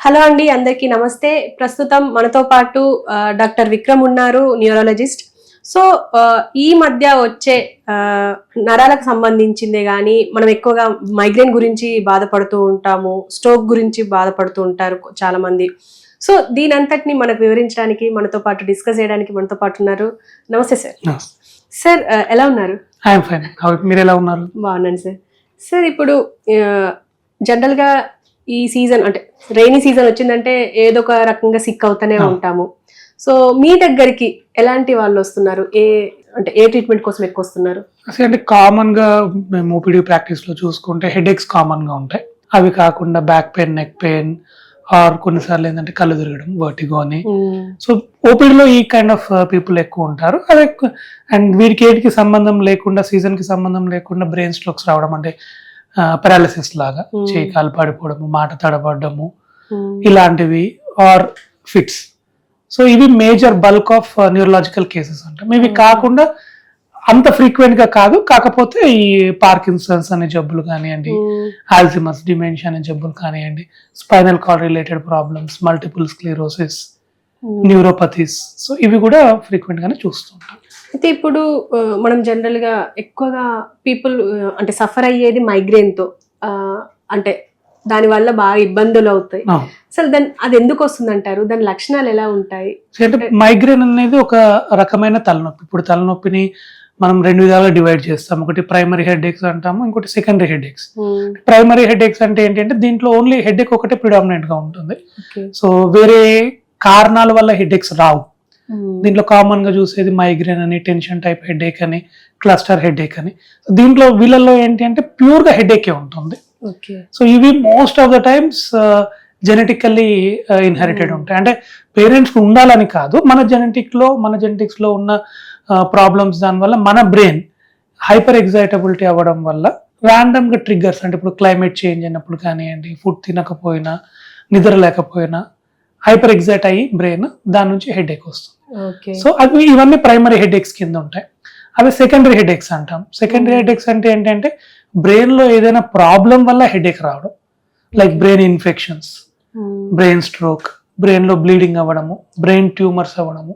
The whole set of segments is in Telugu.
హలో అండి అందరికీ నమస్తే. ప్రస్తుతం మనతో పాటు డాక్టర్ విక్రమ్ ఉన్నారు న్యూరాలజిస్ట్. సో ఈ మధ్య వచ్చే నరాలకు సంబంధించిందే కానీ మనం ఎక్కువగా మైగ్రేన్ గురించి బాధపడుతూ ఉంటాము స్ట్రోక్ గురించి బాధపడుతూ ఉంటారు చాలా మంది సో దీని అంతటిని మనకు వివరించడానికి మనతో పాటు డిస్కస్ చేయడానికి మనతో పాటు ఉన్నారు. నమస్తే సార్. సార్ ఎలా ఉన్నారు? మీరు ఎలా ఉన్నారు? బాగున్నాను సార్. సార్ ఇప్పుడు జనరల్గా ఈ సీజన్ అంటే రైనీ సీజన్ వచ్చిందంటే ఏదో ఒక రకంగా సిక్ అవుతూనే. ఉంటాము. సో మీ దగ్గరికి ఎలాంటి వాళ్ళు వస్తున్నారు? ఏ అంటే ఏ ట్రీట్మెంట్ కోసం ఎక్కువ వస్తున్నారు? అసలు అంటే కామన్గా మేము ఓపీడీ ప్రాక్టీస్లో చూసుకుంటే హెడ్ ఎక్స్ కామన్గా ఉంటాయి. అవి కాకుండా back pain neck pain or కొన్నిసార్లు ఏంటంటే కళ్ళు తిరగడం వర్టిగో అని. సో ఓపీడీలో ఈ కైండ్ ఆఫ్ పీపుల్ ఎక్కువ ఉంటారు. అదే అండ్ వీరికి ఏటికి సంబంధం లేకుండా సీజన్కి సంబంధం లేకుండా బ్రెయిన్ స్ట్రోక్స్ రావడం అంటే పారాలిసిస్ లాగా. చేయి కాలు పడిపోవడము మాట తడబడము. ఇలాంటివి ఆర్ ఫిట్స్ సో ఇవి major bulk of neurological cases అంటాం ఇవి. కాకుండా అంత ఫ్రీక్వెంట్గా కాదు కాకపోతే ఈ పార్కిన్సన్స్ అనే జబ్బులు కానివ్వండి మ్మ్. ఆల్జిమస్ డిమెన్షియా అనే జబ్బులు కానివ్వండి spinal cord related problems multiple sclerosis. Neuropathies so ఇవి కూడా ఫ్రీక్వెంట్ గానే చూస్తుంటాం అయితే ఇప్పుడు మనం జనరల్గా ఎక్కువగా పీపుల్ అంటే సఫర్ అయ్యేది మైగ్రేన్తో ఆ, అంటే దాని వల్ల బాగా ఇబ్బందులు అవుతాయి. అసలు దాని అది ఎందుకు వస్తుంది అంటారు దాని లక్షణాలు ఎలా ఉంటాయి అంటే మైగ్రేన్ అనేది ఒక రకమైన తలనొప్పి ఇప్పుడు తలనొప్పిని మనం రెండు విధాలుగా డివైడ్ చేస్తాం ఒకటి ప్రైమరీ హెడ్ ఎక్స్ అంటాము ఇంకోటి secondary headaches. Primary headaches అంటే ఏంటంటే దీంట్లో ఓన్లీ హెడ్ ఎక్ ఒకటే ప్రిడామినెంట్గా ఉంటుంది. సో వేరే కారణాల వల్ల హెడ్ ఎక్స్ రావు. దీంట్లో కామన్గా చూసేది మైగ్రేన్ అని టెన్షన్ టైప్ హెడ్ ఏక్ అని క్లస్టర్ హెడ్ ఏక్ అని. దీంట్లో వీళ్ళల్లో ఏంటి అంటే ప్యూర్గా హెడ్ ఏకే ఉంటుంది. ఓకే సో ఇవి most of the times genetically inherited Hmm. ఉంటాయి. అంటే పేరెంట్స్కు ఉండాలని కాదు మన జెనెటిక్లో మన జెనెటిక్స్లో ఉన్న ప్రాబ్లమ్స్ దానివల్ల మన బ్రెయిన్ హైపర్ ఎగ్జైటబిలిటీ అవ్వడం వల్ల ర్యాండమ్గా ట్రిగ్గర్స్ అంటే ఇప్పుడు క్లైమేట్ చేంజ్ అయినప్పుడు కానివ్వండి ఫుడ్ తినకపోయినా నిద్ర లేకపోయినా హైపర్ ఎగ్జైట్ అయ్యి బ్రెయిన్ దాని నుంచి హెడ్ ఏక్ వస్తుంది. సో అవి ఇవన్నీ ప్రైమరీ హెడ్ ఎక్స్ కింద ఉంటాయి అవి సెకండరీ హెడ్ ఎక్స్ అంటాం సెకండరీ Hmm. హెడ్ ఎక్స్ అంటే ఏంటంటే బ్రెయిన్లో ఏదైనా ప్రాబ్లం వల్ల హెడ్ ఎక్ రావడం like brain infections hmm. Brain stroke బ్రెయిన్లో బ్లీడింగ్ అవ్వడము బ్రెయిన్ ట్యూమర్స్ అవ్వడము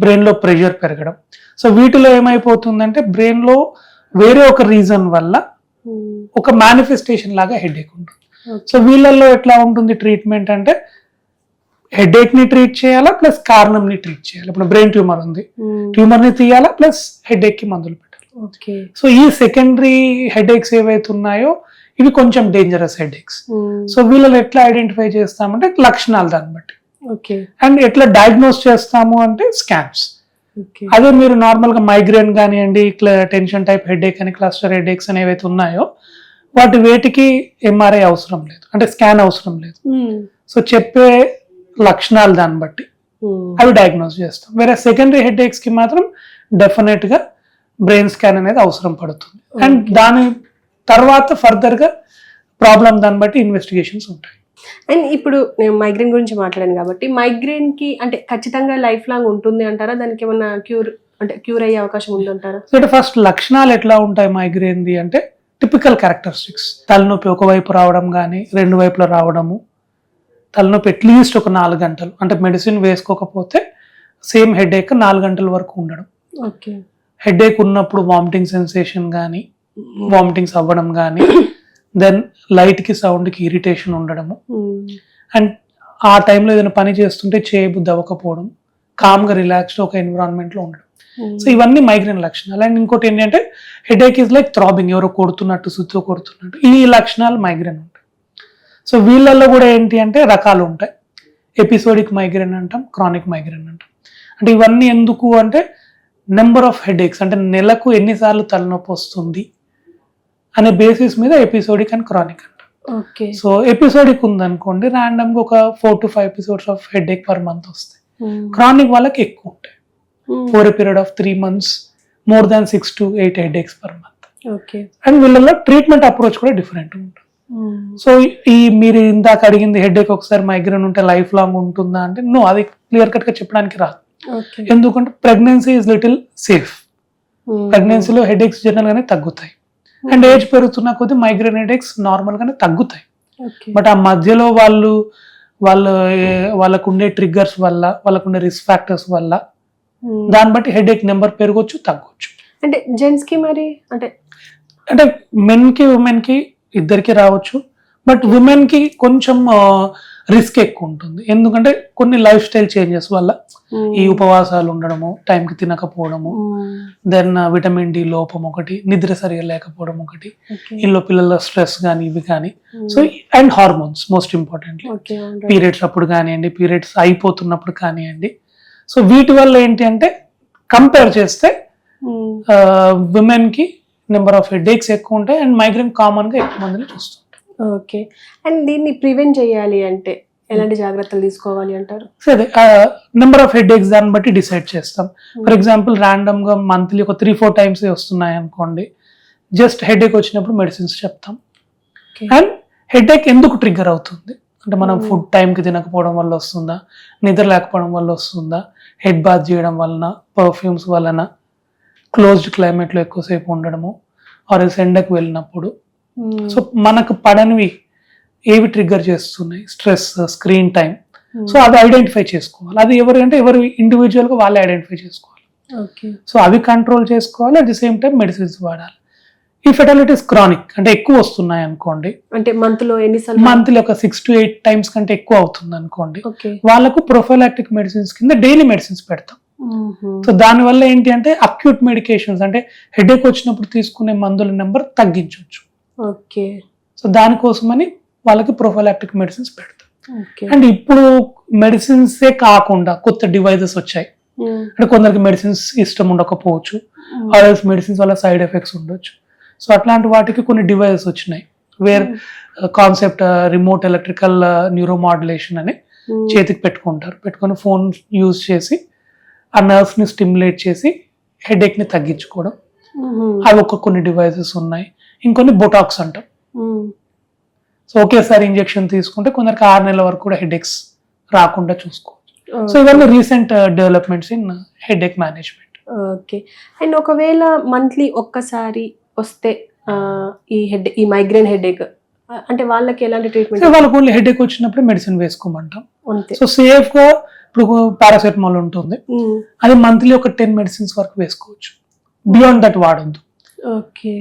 బ్రెయిన్లో ప్రెషర్ పెరగడం సో వీటిలో ఏమైపోతుందంటే బ్రెయిన్లో వేరే ఒక రీజన్ వల్ల. ఒక మేనిఫెస్టేషన్ లాగా హెడ్ ఎక్ ఉంటుంది. సో వీళ్ళల్లో ఎట్లా ఉంటుంది ట్రీట్మెంట్ అంటే హెడ్ ఏక్ని ట్రీట్ చేయాలా ప్లస్ కారణం ని ట్రీట్ చేయాలి? ఇప్పుడు బ్రెయిన్ ట్యూమర్ ఉంది. ట్యూమర్ని తీయాలా ప్లస్ హెడ్ ఏక్కి మందులు పెట్టాలి? ఓకే. సో ఈ సెకండరీ హెడ్ ఏక్స్ ఏవైతే ఉన్నాయో ఇవి కొంచెం dangerous headaches hmm. So వీళ్ళని ఎట్లా ఐడెంటిఫై చేస్తామంటే లక్షణాలు దాన్ని బట్టి. ఓకే. అండ్ ఎట్లా డయాగ్నోస్ చేస్తాము అంటే స్కాన్స్ ఓకే. అదే మీరు నార్మల్గా మైగ్రేన్ కానివ్వండి టెన్షన్ టైప్ హెడ్ ఏక్ అని క్లస్టర్ హెడ్ ఏక్స్ అని ఏవైతే ఉన్నాయో వాటి వేటికి ఎంఆర్ఐ అవసరం లేదు. అంటే స్కాన్ అవసరం లేదు. సో చెప్పే లక్షణాలు దాన్ని బట్టి. మ్మ్. అవి డయాగ్నోస్ చేస్తాం. వేరే సెకండరీ హెడ్కి మాత్రం డెఫినెట్గా బ్రెయిన్ స్కాన్ అనేది అవసరం పడుతుంది. అండ్. దాని తర్వాత ఫర్దర్గా ప్రాబ్లం దాన్ని బట్టి ఇన్వెస్టిగేషన్స్ ఉంటాయి. అండ్ ఇప్పుడు నేను మైగ్రేన్ గురించి మాట్లాడాను కాబట్టి మైగ్రేన్కి అంటే ఖచ్చితంగా లైఫ్ లాంగ్ ఉంటుంది అంటారా? దానికి ఏమన్నా క్యూర్ అంటే క్యూర్ అయ్యే అవకాశం ఉందంటారా? సో అంటే ఫస్ట్ లక్షణాలు ఎట్లా ఉంటాయి మైగ్రేన్ ది? అంటే టిపికల్ క్యారెక్టరిస్టిక్స్ తలనొప్పి ఒకవైపు రావడం కానీ రెండు వైపులా రావడము. తలనొప్పి అట్లీస్ట్ ఒక నాలుగు గంటలు. అంటే మెడిసిన్ వేసుకోకపోతే సేమ్ హెడ్ ఏక్ నాలుగు గంటల వరకు ఉండడం. ఓకే. హెడ్ ఏక్ ఉన్నప్పుడు వామిటింగ్ సెన్సేషన్ కానీ వామిటింగ్స్ అవ్వడం కానీ దెన్ లైట్కి సౌండ్కి ఇరిటేషన్ ఉండడము. అండ్ ఆ టైంలో ఏదైనా పని చేస్తుంటే చేయబుద్ధి అవ్వకపోవడం కామ్గా రిలాక్స్డ్ ఒక ఎన్విరాన్మెంట్లో ఉండడం. సో ఇవన్నీ మైగ్రేన్ లక్షణాలు. అండ్ ఇంకోటి ఏంటంటే హెడేక్ ఇస్ లైక్ థ్రాబింగ్ ఎవరో కొడుతున్నట్టు సుత్తో కొడుతున్నట్టు. ఈ లక్షణాలు మైగ్రేన్ ఉంటాయి. సో వీళ్ళల్లో కూడా ఏంటి అంటే రకాలు ఉంటాయి. ఎపిసోడిక్ మైగ్రేన్ అంటాం క్రానిక్ మైగ్రేన్ అంటాం. అంటే ఇవన్నీ ఎందుకు అంటే నెంబర్ ఆఫ్ హెడేక్స్ అంటే నెలకు ఎన్నిసార్లు తలనొప్పి వస్తుంది అనే బేసిస్ మీద ఎపిసోడిక్ అండ్ క్రానిక్ అంటాం. ఓకే. సో ఎపిసోడిక్ ఉందనుకోండి ర్యాండమ్గా ఒక four to five episodes of headache per month వస్తాయి. క్రానిక్ వాళ్ళకి ఎక్కువ ఉంటాయి. Over period of three months more than six to eight headaches per month okay. And వీళ్ళలో ట్రీట్మెంట్ అప్రోచ్ కూడా డిఫరెంట్ ఉంటుంది. సో ఈ మీరు ఇందాక అడిగింది హెడ్ ఎక్ ఒకసారి మైగ్రేన్ ఉంటే లైఫ్ లాంగ్ ఉంటుందా అంటే నో అది క్లియర్ కట్గా చెప్పడానికి రాదు. ఎందుకంటే ప్రెగ్నెన్సీ ఇస్ లిటిల్ సేఫ్ ప్రెగ్నెన్సీలో హెడ్ ఎక్స్ జనరల్ గానే తగ్గుతాయి అండ్ ఏజ్ పెరుగుతున్న కొద్దీ మైగ్రేన్ హెడ్ ఎక్స్ నార్మల్ గానే తగ్గుతాయి బట్ ఆ మధ్యలో వాళ్ళు వాళ్ళు ఏ- వాళ్ళకు ఉండే ట్రిగ్గర్స్ వల్ల వాళ్ళకు ఉండే రిస్క్ ఫ్యాక్టర్స్ వల్ల ఉమ్. దాన్ని బట్టి హెడేక్ నెంబర్ పెరగొచ్చు తగ్గొచ్చు. అంటే జెంట్స్కి మరి అంటే అంటే మెన్కి ఉమెన్కి ఇద్దరికి రావచ్చు. బట్ ఉమెన్కి కొంచెం రిస్క్ ఎక్కువ ఉంటుంది. ఎందుకంటే కొన్ని లైఫ్ స్టైల్ చేంజెస్ వల్ల ఈ ఉపవాసాలు ఉండడము టైంకి తినకపోవడము దెన్ విటమిన్ డి లోపం ఒకటి నిద్ర సరిగా లేకపోవడం ఒకటి. ఇంట్లో పిల్లల స్ట్రెస్ కానీ ఇవి కానీ. So and hormones most importantly. alright. Periods అప్పుడు కానివ్వండి పీరియడ్స్ అయిపోతున్నప్పుడు కానివ్వండి. సో వీటి వల్ల ఏంటి అంటే కంపేర్ చేస్తే ఉమ్, విమెన్కి నెంబర్ ఆఫ్ హెడేక్స్ ఎక్కువ ఉంటాయి అండ్ మైగ్రేన్ కామన్గా ఎక్కువ మందిని చూస్తుంటాం ఓకే. అండ్ దీన్ని ప్రివెంట్ చేయాలి అంటే ఎలాంటి జాగ్రత్తలు తీసుకోవాలి అంటారు? సో అదే నెంబర్ ఆఫ్ హెడేక్స్ దాన్ని బట్టి డిసైడ్ చేస్తాం. ఫర్ ఎగ్జాంపుల్ ర్యాండమ్గా మంత్లీ ఒక త్రీ ఫోర్ టైమ్స్ వస్తున్నాయి అనుకోండి జస్ట్ హెడేక్ వచ్చినప్పుడు మెడిసిన్స్ చెప్తాం. అండ్ హెడేక్ ఎందుకు ట్రిగ్గర్ అవుతుంది? అంటే మనం Hmm. ఫుడ్ టైంకి తినకపోవడం వల్ల వస్తుందా? నిద్ర లేకపోవడం వల్ల వస్తుందా? హెడ్ బాత్ చేయడం వలన పర్ఫ్యూమ్స్ వలన క్లోజ్డ్ క్లైమేట్లో ఎక్కువసేపు ఉండడము ఆర్ ఎల్స్ ఎండకు వెళ్ళినప్పుడు. సో మనకు పడనివి ఏవి ట్రిగ్గర్ చేస్తున్నాయి? స్ట్రెస్ స్క్రీన్ టైం సో అది ఐడెంటిఫై చేసుకోవాలి. అది ఎవరు అంటే ఎవరు ఇండివిజువల్గా వాళ్ళే ఐడెంటిఫై చేసుకోవాలి. ఓకే సో అవి కంట్రోల్ చేసుకోవాలి. At the same time medicines వాడాలి. ఈ ఫెటాలిటీస్ క్రానిక్ అంటే ఎక్కువ వస్తున్నాయి అనుకోండి. అంటే మంత్లో ఎన్నిసార్లు మంత్లీ ఒక సిక్స్ టు ఎయిట్ టైమ్స్ కంటే ఎక్కువ అవుతుంది అనుకోండి. వాళ్ళకు ప్రొఫైలాక్టిక్ మెడిసిన్స్ కింద డైలీ మెడిసిన్స్ పెడతాం. సో దానివల్ల ఏంటి అంటే అక్యూట్ మెడికేషన్స్ అంటే హెడేక్ వచ్చినప్పుడు తీసుకునే మందుల నెంబర్ తగ్గించవచ్చు ఓకే. సో దానికోసమని వాళ్ళకి ప్రొఫైలాక్టిక్ మెడిసిన్స్ పెడతాం. ఓకే. అండ్ ఇప్పుడు మెడిసిన్సే కాకుండా కొత్త డివైజెస్ వచ్చాయి. అంటే కొందరికి మెడిసిన్స్ ఇష్టం ఉండకపోవచ్చు. ఆర్ఎల్స్ మెడిసిన్స్ వల్ల సైడ్ ఎఫెక్ట్స్ ఉండొచ్చు. సో అట్లాంటి వాటికి కొన్ని డివైజెస్ వచ్చినాయి. Where concept remote electrical neuromodulation అని చేతికి పెట్టుకుంటారు. పెట్టుకొని ఫోన్ యూజ్ చేసి ఆ nerves ని స్టిమ్యులేట్ చేసి headache ని తగ్గించుకోవడం. అవి ఒక కొన్ని డివైజెస్ ఉన్నాయి. ఇంకొన్ని బొటాక్స్ అంటాం. సో ఒకేసారి ఇంజెక్షన్ తీసుకుంటే కొందరికి ఆరు నెలల వరకు కూడా హెడేక్స్ రాకుండా చూసుకోవచ్చు. సో. ఇవన్నీ recent developments in headache management okay. And ఒకవేళ మంత్లీ ఒక్కసారి వస్తే ఈ హెడ్ ఈ మైగ్రేన్ హెడేక్ అంటే వాళ్ళకి ఎలాంటి ట్రీట్మెంట్ వాళ్ళకి ఓన్లీ హెడేక్ వచ్చినప్పుడు మెడిసిన్ వేసుకోమంటాం. సో సేఫ్గా ఇప్పుడు పారాసెటమాల్ ఉంటుంది. ఉమ్, అది మంత్లీ ఒక టెన్ మెడిసిన్స్ వరకు వేసుకోవచ్చు. బియాండ్ దట్ వాడొద్దు.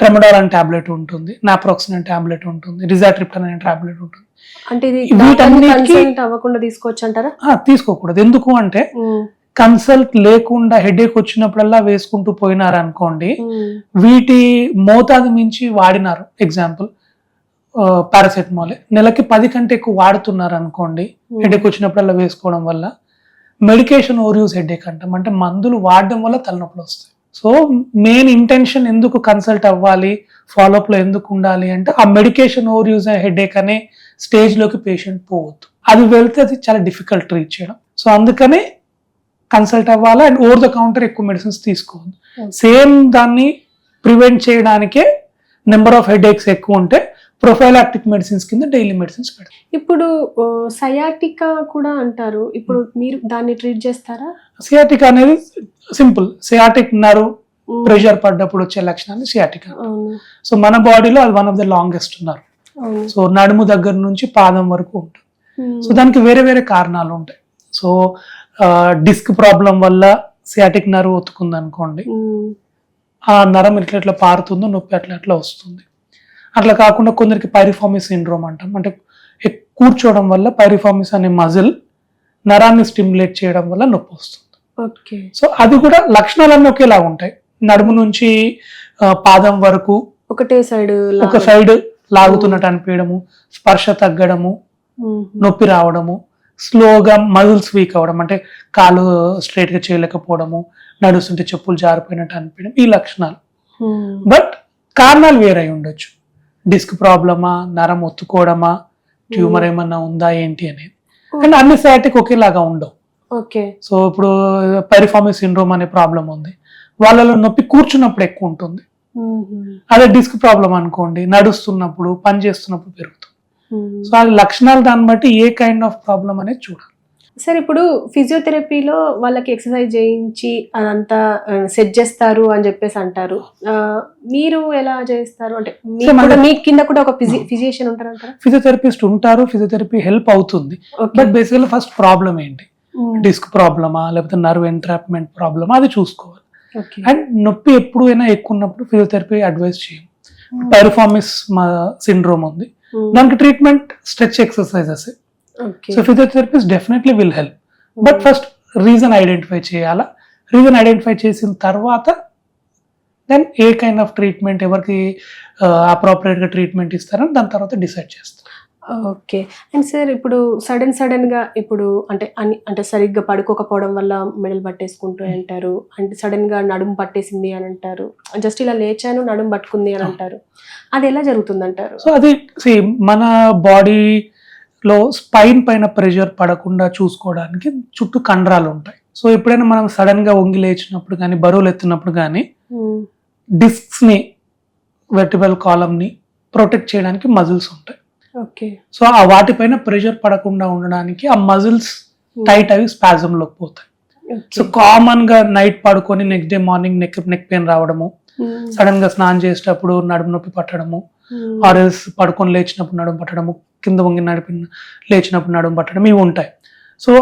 ట్రెమడాల్ అనే టాబ్లెట్ ఉంటుంది నాప్రాక్సిన్ అనే టాబ్లెట్ ఉంటుంది. రిజాట్రిప్టన్ అనే టాబ్లెట్ ఉంటుంది అంటే తీసుకోవచ్చు అంటారా? తీసుకోకూడదు. ఎందుకు అంటే కన్సల్ట్ లేకుండా హెడేక్ వచ్చినప్పుడల్లా వేసుకుంటూ పోయినారు అనుకోండి ఉమ్, వీటి మోతాదు మించి వాడినారు. ఎగ్జాంపుల్ పారాసెటమాల్ నెలకి పది కంటే ఎక్కువ వాడుతున్నారు అనుకోండి హెడేక్ వచ్చినప్పుడల్లా వేసుకోవడం వల్ల మెడికేషన్ ఓవర్ యూస్ హెడేక్ అంటాం. అంటే మందులు వాడడం వల్ల తలనొప్పులు వస్తాయి. సో మెయిన్ ఇంటెన్షన్ ఎందుకు కన్సల్ట్ అవ్వాలి? ఫాలోఅప్లో ఎందుకు ఉండాలి? అంటే ఆ మెడికేషన్ ఓవర్ యూజ్ హెడేక్ అనే స్టేజ్లోకి పేషెంట్ పోవద్దు. అది వెళ్తే అది చాలా డిఫికల్ట్ ట్రీట్ చేయడం. సో అందుకనే కన్సల్ట్ అవ్వాలి అండ్ ఓవర్ ద కౌంటర్ ఎక్కువ మెడిసిన్స్ తీసుకోవద్దు. సేమ్ దాన్ని ప్రివెంట్ చేయడానికే నెంబర్ ఆఫ్ హెడేక్స్ ఎక్కువ ఉంటే ప్రొఫైలాక్టిక్ మెడిసిన్స్ కింద డైలీ మెడిసిన్స్ పెడతాం. ఇప్పుడు సయాటికా కూడా అంటారు. ఇప్పుడు మీరు దాన్ని ట్రీట్ చేస్తారా? సియాటిక్ అనేది సింపుల్ సియాటిక్ నర్వ్ ప్రెషర్ పడ్డప్పుడు వచ్చే లక్షణాన్ని సియాటిక్ సో మన బాడీలో అది వన్ ఆఫ్ ద లాంగెస్ట్ ఉన్నారు. సో నడుము దగ్గర నుంచి పాదం వరకు ఉంటుంది. సో దానికి వేరే వేరే కారణాలు ఉంటాయి. సో డిస్క్ ప్రాబ్లం వల్ల సియాటిక్ నర్వ్ ఒత్తుకుంది అనుకోండి ఉమ్, ఆ నరం ఇట్లా ఇట్లా పారుతుందో నొప్పి అట్లా అట్లా వస్తుంది. అట్లా కాకుండా కొందరికి పైరిఫామిస్ సిండ్రోమ్ అంటాం. అంటే కూర్చోవడం వల్ల పైరిఫామిస్ అనే మజిల్ నరాన్ని స్టిమ్యులేట్ చేయడం వల్ల నొప్పి వస్తుంది. ఓకే. సో అది కూడా లక్షణాలన్నీ ఒకేలా ఉంటాయి. నడుము నుంచి పాదం వరకు ఒకటే సైడ్ ఒక సైడ్ లాగుతున్నట్టు అనిపించడము స్పర్శ తగ్గడము నొప్పి రావడము స్లోగా మజిల్స్ వీక్ అవ్వడం అంటే కాలు స్ట్రైట్గా చేయలేకపోవడము నడుస్తుంటే చెప్పులు జారిపోయినట్టు అనిపించడం ఈ లక్షణాలు. బట్ కారణాలు వేరై ఉండొచ్చు. డిస్క్ ప్రాబ్లమా నరం ఒత్తుకోవడమా ట్యూమర్ ఏమన్నా ఉందా ఏంటి అనేది అండ్ అన్ని సయాటిక్ ఒకేలాగా ఉండవు. ఓకే. సో ఇప్పుడు పెరిఫార్మిక్ సిండ్రోమ్ అనే ప్రాబ్లం ఉంది. వాళ్ళలో నొప్పి కూర్చున్నప్పుడు ఎక్కువ ఉంటుంది. అదే డిస్క్ ప్రాబ్లం అనుకోండి నడుస్తున్నప్పుడు పని చేస్తున్నప్పుడు పెరుగుతుంది. సో ఆ లక్షణాలు దాన్ని బట్టి ఏ కైండ్ ఆఫ్ ప్రాబ్లం అనేది చూడాలి. సార్ ఇప్పుడు ఫిజియోథెరపీలో వాళ్ళకి ఎక్సర్సైజ్ చేయించి అదంతా సెట్ చేస్తారు అని చెప్పేసి అంటారు. మీరు ఎలా చేస్తారు? అంటే మీ కింద కూడా ఒక ఫిజిషియన్ ఉంటారు అంటారా ఫిజియోథెరపిస్ట్ ఉంటారు ఫిజియోథెరపీ హెల్ప్ అవుతుంది. బట్ బేసికల్లీ ఫస్ట్ ప్రాబ్లం ఏంటి? డిస్క్ ప్రాబ్లమా లేకపోతే నర్వ్ ఎంట్రాప్మెంట్ ప్రాబ్లమా అది చూసుకోవాలి. అండ్ నొప్పి ఎప్పుడైనా ఎక్కువ ఉన్నప్పుడు ఫిజియోథెరపీ అడ్వైస్ చేయం. పైరఫార్మిస్ మా సిండ్రోమ్ ఉంది. దానికి treatment stretch exercises so physiotherapist definitely will help but first reason identify చేయాలా? రీజన్ ఐడెంటిఫై చేసిన తర్వాత then a kind of treatment ఎవరికి అప్రోప్రియేట్గా ట్రీట్మెంట్ ఇస్తారని దాని తర్వాత డిసైడ్ చేస్తాం ఓకే అండ్ సార్ ఇప్పుడు సడన్ సడన్గా ఇప్పుడు అంటే అని అంటే సరిగ్గా పడుకోకపోవడం వల్ల మెడలు పట్టేసుకుంటూ అంటారు. అంటే సడన్గా నడుము పట్టేసింది అని అంటారు. జస్ట్ ఇలా లేచాను నడుము పట్టుకుంది అని అంటారు. అది ఎలా జరుగుతుంది అంటారు సో అది మన బాడీలో స్పైన్ పైన ప్రెషర్ పడకుండా చూసుకోవడానికి చుట్టూ కండరాలు ఉంటాయి. సో ఎప్పుడైనా మనం సడన్గా వంగి లేచినప్పుడు కానీ బరువులు ఎత్తినప్పుడు కానీ డిస్క్స్ని వెర్టిబల్ కాలమ్ని ప్రొటెక్ట్ చేయడానికి మజిల్స్ ఉంటాయి. ఓకే సో ఆ వాటిపైన ప్రెషర్ పడకుండా ఉండడానికి ఆ మజిల్స్ టైట్ అవి spasm లోకి పోతాయి. సో కామన్గా నైట్ పడుకొని next day morning neck neck pain రావడము సడన్గా స్నానం చేసేటప్పుడు నడుము నొప్పి పట్టడము ఆర్ఎల్స్ పడుకొని లేచినప్పుడు నడుము పట్టడము కింద వంగి నడిపి లేచినప్పుడు నడుము పట్టడం ఇవి ఉంటాయి. సో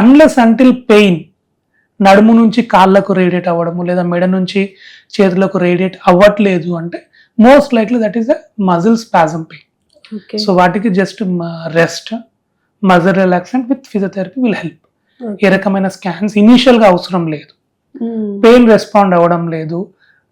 అన్లెస్ అంటిల్ పెయిన్ నడుము నుంచి కాళ్ళకు రేడియేట్ అవ్వడము లేదా మెడ నుంచి చేతులకు రేడియేట్ అవ్వట్లేదు అంటే most likely that is the muscle spasm pain so వాటికి just rest muscle relaxant with physiotherapy will help ఏ రకమైన స్కాన్స్ ఇనీషియల్గా అవసరం లేదు. పెయిన్ రెస్పాండ్ అవ్వడం లేదు.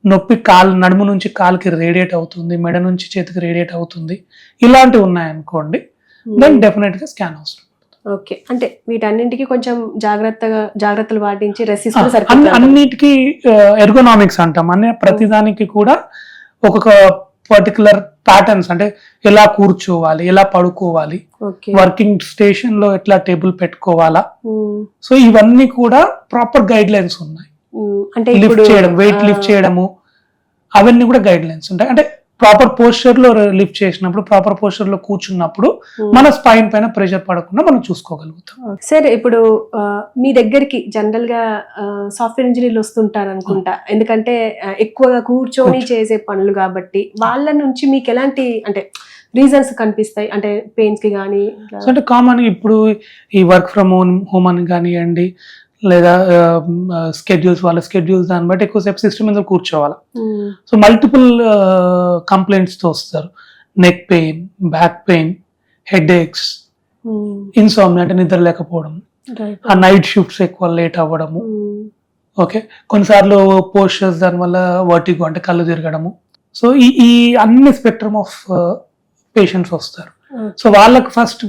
నొప్పి కాలు నడుము నుంచి కాలుకి రేడియేట్ అవుతుంది మెడ నుంచి చేతికి రేడియేట్ అవుతుంది ఇలాంటివి ఉన్నాయనుకోండి దెన్ డెఫినెట్గా స్కాన్ అవసరం. ఓకే. అంటే వీటన్నింటికి కొంచెం జాగ్రత్తగా జాగ్రత్తలు పాటించి రెసిస్ట్ అన్నిటికీ ఎర్గోనామిక్స్ అంటాం. అనే ప్రతిదానికి కూడా ఒక్కొక్క పర్టికులర్ ప్యాటర్న్స్ అంటే ఎలా కూర్చోవాలి ఎలా పడుకోవాలి ఓకే. వర్కింగ్ స్టేషన్లో ఎట్లా టేబుల్ పెట్టుకోవాలా. ఉమ్, సో ఇవన్నీ కూడా ప్రాపర్ గైడ్ లైన్స్ ఉన్నాయి. అంటే లిఫ్ట్ చేయడం వెయిట్ లిఫ్ట్ చేయడము అవన్నీ కూడా గైడ్ లైన్స్ ఉంటాయి. అంటే ప్రాపర్ పోస్చర్లో లిఫ్ట్ చేసినప్పుడు ప్రాపర్ పోస్చర్లో కూర్చున్నప్పుడు. మన స్పైన్ పైన ప్రెషర్ పడకుండా మనం చూసుకోగలుగుతాం. సార్ ఇప్పుడు మీ దగ్గరికి జనరల్గా సాఫ్ట్వేర్ ఇంజనీర్లు వస్తుంటారు అనుకుంటా. ఎందుకంటే ఎక్కువగా కూర్చొని కూర్చో- చేసే పనులు కాబట్టి వాళ్ళ నుంచి మీకు ఎలాంటి అంటే రీజన్స్ కనిపిస్తాయి? అంటే పెయిన్స్కి కానీ అంటే కామన్ ఇప్పుడు ఈ వర్క్ ఫ్రమ్ హోమ్ హోమ్ అని కానివ్వండి లేదా స్కెడ్యూల్స్ వాళ్ళ స్కెడ్యూల్స్ దాన్ని బట్టి ఎక్కువసేపు సిస్టమ్ మీద కూర్చోవాలి. సో మల్టిపుల్ కంప్లైంట్స్తో వస్తారు. Neck pain back pain headaches insomnia అంటే నిద్ర లేకపోవడం ఆ నైట్ షిఫ్ట్స్ ఎక్కువ లేట్ అవ్వడము. ఓకే కొన్నిసార్లు పోస్టర్స్ దానివల్ల వర్టిగో అంటే కళ్ళు తిరగడము. సో ఈ ఈ అన్ని స్పెక్ట్రమ్ ఆఫ్ పేషెంట్స్ వస్తారు. సో వాళ్ళకి ఫస్ట్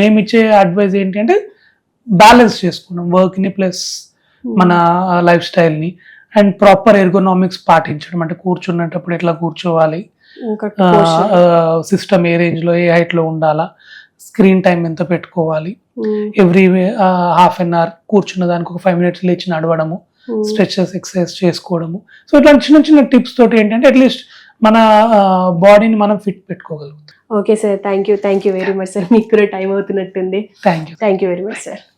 మేము ఇచ్చే అడ్వైజ్ ఏంటి అంటే బ్యాలెన్స్ చేసుకున్నాం వర్క్ని ప్లస్ మన లైఫ్ స్టైల్ని అండ్ ప్రాపర్ ఎర్గోనామిక్స్ పాటించడం. అంటే కూర్చున్నప్పుడు ఎట్లా కూర్చోవాలి సిస్టమ్ ఏ రేంజ్లో ఏ హైట్లో ఉండాలా స్క్రీన్ టైం ఎంత పెట్టుకోవాలి ఎవ్రీ హాఫ్ అన్ అవర్ కూర్చున్న దానికి ఒక ఫైవ్ మినిట్స్ లేచి నడవడము స్ట్రెచెస్ ఎక్సర్సైజ్ చేసుకోవడము. సో ఇట్లాంటి చిన్న చిన్న టిప్స్ తోటి ఏంటంటే అట్లీస్ట్ మన బాడీని మనం fit పెట్టుకోగలుగుతాం. Okay sir thank you thank you very much sir మీకు కూడా time అవుతున్నట్టుంది. Thank you thank you very much sir